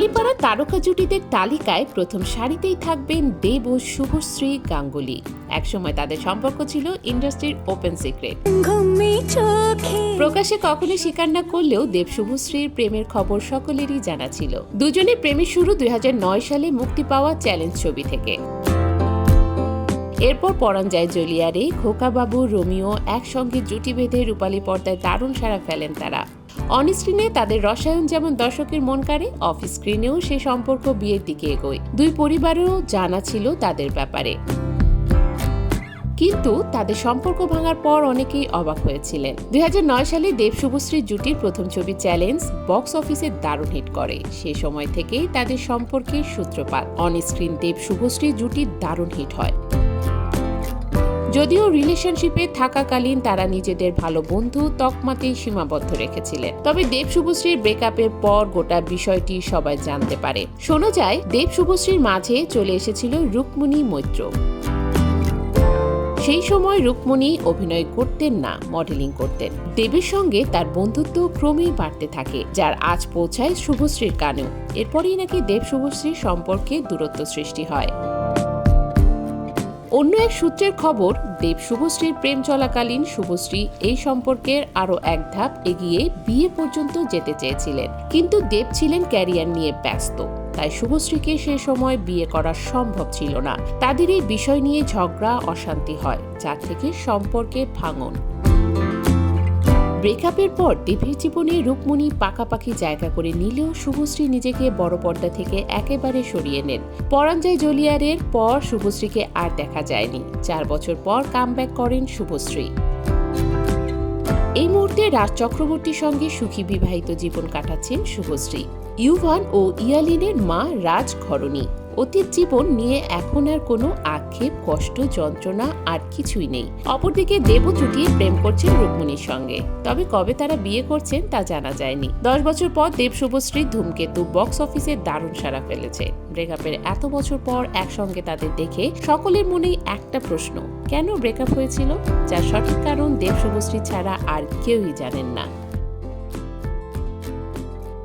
টলিপাড়া তারকা জুটিদের তালিকায় প্রথম সারিতেই থাকবেন দেব ও শুভশ্রী গাঙ্গুলি। একসময় তাদের সম্পর্ক ছিল ইন্ডাস্ট্রির ওপেন সিক্রেট। প্রকাশে কখনো স্বীকার না করলেও দেব শুভশ্রীর প্রেমের খবর সকলেরই জানা ছিল। দুজনের প্রেমের শুরু দুই হাজার নয় সালে মুক্তি পাওয়া চ্যালেঞ্জ ছবি থেকে। এরপর পরাঞ্জয় জলিয়ারে খোকাবাবু রোমিও একসঙ্গে জুটি বেঁধে রূপালী পর্দায় দারুণ সাড়া ফেলেন তারা। অন স্ক্রিনে তাদের রসায়ন যেমন দর্শকের মন কাড়ে অফ স্ক্রিনেও সে সম্পর্ক বিয়ের দিকে এগোয়। দুই পরিবারেরও জানা ছিল তাদের ব্যাপারে। কিন্তু তাদের সম্পর্ক ভাঙার পর অনেকেই অবাক হয়েছিলেন। দুই হাজার নয় সালে দেব শুভশ্রীর জুটির প্রথম ছবি চ্যালেঞ্জ বক্স অফিসে দারুণ হিট করে। সে সময় থেকেই তাদের সম্পর্কের সূত্রপাত। অন স্ক্রিন দেব শুভশ্রী জুটি দারুণ হিট হয়। যদিও রিলেশনশিপে থাকাকালীন তারা নিজেদের ভালো বন্ধু তকমাতেই সীমাবদ্ধ রেখেছিলেন। তবে দেব শুভশ্রীর ব্রেকআপের পর গোটা বিষয়টি সবাই জানতে পারে। শোনা যায়, দেব শুভশ্রীর মাঝে চলে এসেছিল রুকমণি মৈত্র। সেই সময় রুকমণি অভিনয় করতেন না মডেলিং করতেন। দেবীর সঙ্গে তার বন্ধুত্ব ক্রমেই বাড়তে থাকে, যার আজ পৌঁছায় শুভশ্রীর কানেও। এরপরেই নাকি দেব শুভশ্রীর সম্পর্কে দূরত্ব সৃষ্টি হয়। অন্য এক সূত্রের খবর, দেব শুভশ্রীর প্রেম চলাকালীন শুভশ্রী এই সম্পর্কের আরও এক ধাপ এগিয়ে বিয়ে পর্যন্ত যেতে চেয়েছিলেন। কিন্তু দেব ছিলেন ক্যারিয়ার নিয়ে ব্যস্ত, তাই শুভশ্রীকে সে সময় বিয়ে করা সম্ভব ছিল না। তাদের এই বিষয় নিয়ে ঝগড়া, অশান্তি হয়, যা থেকে সম্পর্কে ভাঙন। ব্রেকআপের পর দেবের জীবনে রুকমণি পাকাপাকি জায়গা করে নিলেও শুভশ্রী নিজেকে বড় পর্দা থেকে একেবারে সরিয়ে নেন। পরাঞ্জয় জলিয়ারের পর শুভশ্রীকে আর দেখা যায়নি। চার বছর পর কামব্যাক করেন শুভশ্রী। এই মুহূর্তে রাজ চক্রবর্তীর সঙ্গে সুখী বিবাহিত জীবন কাটাচ্ছেন শুভশ্রী। ইউভান ও ইয়ালিনের মা রাজ ঘরণী। অতীত জীবন নিয়ে এখন আর কোনো আক্ষেপ, কষ্ট, যন্ত্রণা আর কিছুই নেই। অপরদিকে দেব চুটিয়ে প্রেম করছেন রুক্মণীর সঙ্গে। তবে কবে তারা বিয়ে করছেন তা জানা যায়নি। দশ বছর পর দেব শুভশ্রীর ধূমকেতু বক্স অফিসে দারুণ সাড়া ফেলেছে। ব্রেকআপের এত বছর পর একসঙ্গে তাদের দেখে সকলের মনেই একটা প্রশ্ন, কেন ব্রেকআপ হয়েছিল? যার সঠিক কারণ দেব শুভশ্রী ছাড়া আর কেউই জানেন না।